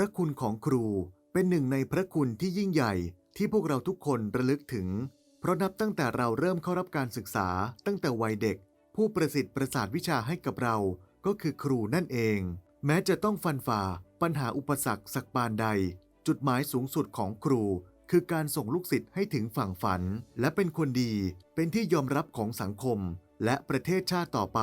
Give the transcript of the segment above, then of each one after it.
ระคุณของครูเป็นหนึ่งในพระคุณที่ยิ่งใหญ่ที่พวกเราทุกคนระลึกถึง เพราะนับตั้งแต่เราเริ่มเข้ารับการศึกษาตั้งแต่วัยเด็ก ผู้ประสิทธิ์ประสาทวิชาให้กับเราก็คือครูนั่นเอง แม้จะต้องฟันฝ่าปัญหาอุปสรรคสักปานใด จุดหมายสูงสุดของครู คือการส่งลูกศิษย์ให้ถึงฝั่งฝัน และเป็นคนดี เป็นที่ยอมรับของสังคม และประเทศชาติต่อไป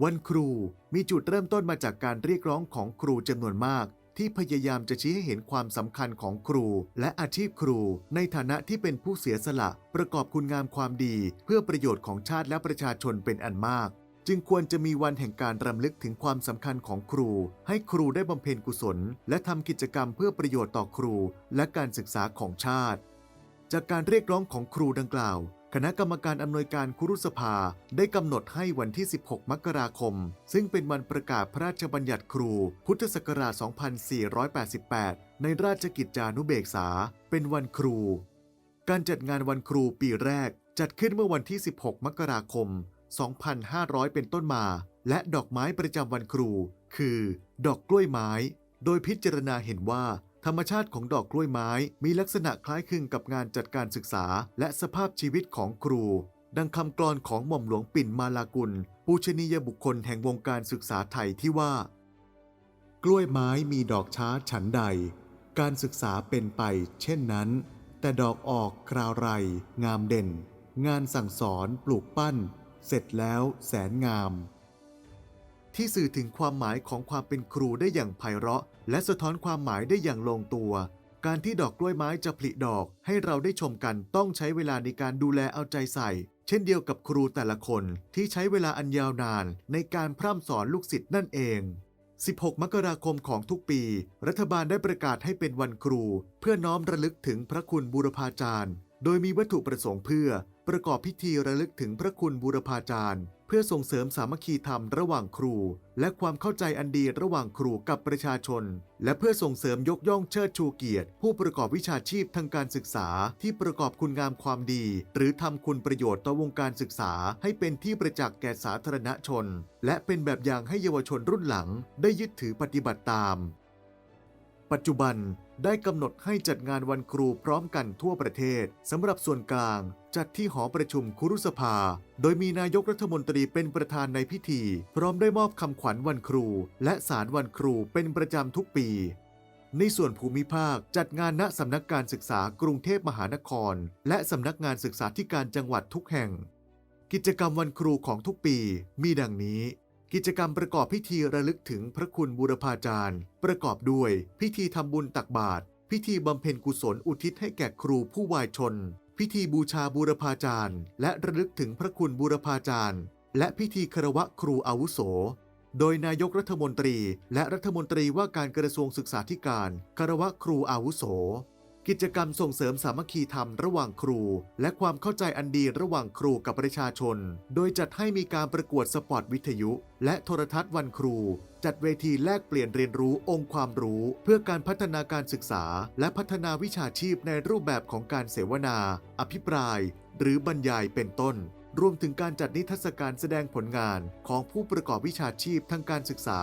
วันครูมีจุดเริ่มต้นมาจากการเรียกร้องของครูจำนวนมาก ที่พยายามจะชี้ให้เห็นความสำคัญของครู และอาชีพครู ในฐานะที่เป็นผู้เสียสละ ประกอบคุณงามความดี เพื่อประโยชน์ของชาติและประชาชนเป็นอันมาก จึงควรจะมีวันแห่งการรำลึกถึงความสำคัญของครู ให้ครูได้บำเพ็ญกุศล และทำกิจกรรมเพื่อประโยชน์ต่อครู และการศึกษาของชาติ จากการเรียกร้องของครูดังกล่าว คณะกรรมการอำนวยการคุรุสภาได้กำหนดให้วันที่ 16 มกราคม ซึ่งเป็นวันประกาศพระราชบัญญัติครู พุทธศักราช 2488 ในราชกิจจานุเบกษา เป็นวันครู การจัดงานวันครูปีแรก จัดขึ้นเมื่อวันที่ 16 มกราคม 2500 เป็นต้นมา และดอกไม้ประจำวันครู คือ ดอกกล้วยไม้ โดยพิจารณาเห็นว่า ธรรมชาติของดอกกล้วยไม้มีลักษณะคล้ายคลึงกับงานจัดการศึกษา และสภาพชีวิตของครู ดังคำกลอนของหม่อมหลวงปิ่นมาลากุล ปูชนียบุคคลแห่งวงการศึกษาไทยที่ว่า กล้วยไม้มีดอกช้าฉันใด การศึกษาเป็นไป เช่นนั้น แต่ดอกออกคราวไร งามเด่น งานสั่งสอนปลูกปั้น เสร็จแล้วแสนงาม ที่สื่อถึงความหมายของความเป็นครูได้อย่างไพเราะ และสะท้อนความหมายได้อย่างลงตัว การที่ดอกกล้วยไม้จะผลิดอกให้เราได้ชมกันต้องใช้เวลาในการดูแลเอาใจใส่ เช่นเดียวกับครูแต่ละคนที่ใช้เวลาอันยาวนานในการพร่ำสอนลูกศิษย์นั่นเอง 16 มกราคมของทุกปี รัฐบาลได้ประกาศให้เป็นวันครู เพื่อน้อมระลึกถึงพระคุณบูรพาจารย์ โดยมีวัตถุประสงค์เพื่อ ประกอบพิธีระลึกถึงพระคุณบูรพาจารย์ พื่อส่งเสริมสามัคคีธรรมระหว่างครู และความเข้าใจอันดีระหว่างครูกับประชาชน และเพื่อส่งเสริมยกย่องเชิดชูเกียรติ ผู้ประกอบวิชาชีพทางการศึกษา ที่ประกอบคุณงามความดี หรือทำคุณประโยชน์ต่อวงการศึกษา ให้เป็นที่ประจักษ์แก่สาธารณชน และเป็นแบบอย่างให้เยาวชนรุ่นหลัง ได้ยึดถือปฏิบัติตาม ปัจจุบันได้กำหนดให้จัดงานวันครูพร้อมกันทั่วประเทศสำหรับส่วนกลาง จัดที่หอประชุมคุรุสภา โดยมีนายกรัฐมนตรีเป็นประธานในพิธี พร้อมได้มอบคำขวัญวันครู และสารวันครูเป็นประจำทุกปี ในส่วนภูมิภาคจัดงานณสำนักการศึกษากรุงเทพมหานคร และสำนักงานศึกษาธิการจังหวัดทุกแห่ง กิจกรรมวันครูของทุกปีมีดังนี้ กิจกรรมประกอบพิธีระลึกถึงพระคุณบูรพาจารย์ ประกอบด้วย พิธีทำบุญตักบาตรพิธีบำเพ็ญกุศลอุทิศให้แก่ครูผู้วายชน พิธีบูชาบูรพาจารย์ และระลึกถึงพระคุณบูรพาจารย์ และพิธีคารวะครูอาวุโส โดยนายกรัฐมนตรี และรัฐมนตรีว่าการกระทรวงศึกษาธิการคารวะครูอาวุโส กิจกรรมส่งเสริมสามัคคีธรรมระหว่างครู และความเข้าใจอันดีระหว่างครูกับประชาชน โดยจัดให้มีการประกวดสปอตวิทยุ และโทรทัศน์วันครู จัดเวทีแลกเปลี่ยนเรียนรู้องค์ความรู้ เพื่อการพัฒนาการศึกษา และพัฒนาวิชาชีพในรูปแบบของการเสวนา อภิปราย หรือบรรยายเป็นต้น รวมถึงการจัดนิทรรศการแสดงผลงานของผู้ประกอบวิชาชีพทางการศึกษา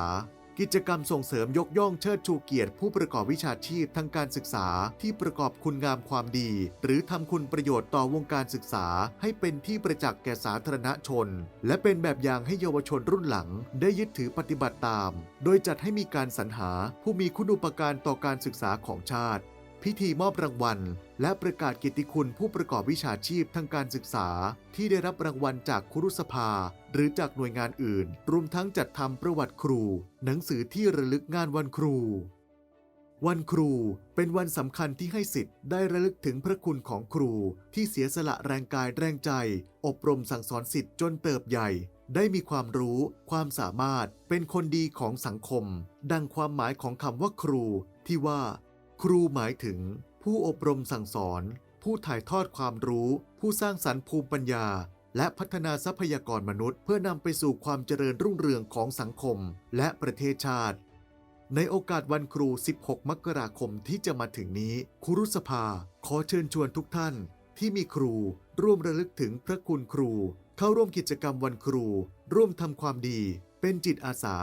กิจกรรมส่งเสริมยกย่องเชิดชูเกียรติผู้ประกอบวิชาชีพทางการศึกษาที่ประกอบคุณงามความดี หรือทำคุณประโยชน์ต่อวงการศึกษา ให้เป็นที่ประจักษ์แก่สาธารณชน และเป็นแบบอย่างให้เยาวชนรุ่นหลัง ได้ยึดถือปฏิบัติตาม โดยจัดให้มีการสรรหาผู้มีคุณูปการต่อการศึกษาของชาติ พิธีมอบรางวัล และประกาศกิตติคุณผู้ประกอบวิชาชีพทางการศึกษา ที่ได้รับรางวัลจากครุสภา หรือจากหน่วยงานอื่น รวมทั้งจัดทำประวัติครู หนังสือที่ระลึกงานวันครู วันครูเป็นวันสำคัญที่ให้สิทธิ์ได้ระลึกถึงพระคุณของครู ที่เสียสละแรงกายแรงใจ อบรมสั่งสอนสิทธิ์จนเติบใหญ่ ได้มีความรู้ ความสามารถ เป็นคนดีของสังคม ดังความหมายของคำว่าครู ที่ว่า ครูหมายถึง ผู้อบรมสั่งสอน ผู้ถ่ายทอดความรู้ ผู้สร้างสรรค์ภูมิปัญญา และพัฒนาทรัพยากรมนุษย์ เพื่อนำไปสู่ความเจริญรุ่งเรืองของสังคม และประเทศชาติ ในโอกาสวันครู 16 มกราคมที่จะมาถึงนี้ ครุสภา ขอเชิญชวนทุกท่าน ที่มีครู ร่วมระลึกถึงพระคุณครู เข้าร่วมกิจกรรมวันครู ร่วมทำความดี เป็นจิตอาสา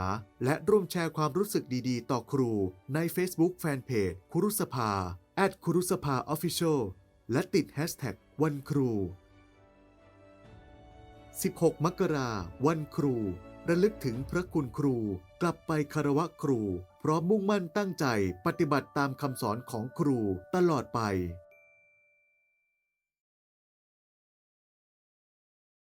และร่วมแชร์ความรู้สึกดีๆ ต่อครูใน Facebook Fanpage ครุสภา at ครุสภา Official และติด Hashtag วันครู 16 มกราวันครู ระลึกถึงพระคุณครู กลับไปคารวะครู เพร้อมมุ่งมั่นตั้งใจปฏิบัติตามคำสอนของครูตลอดไป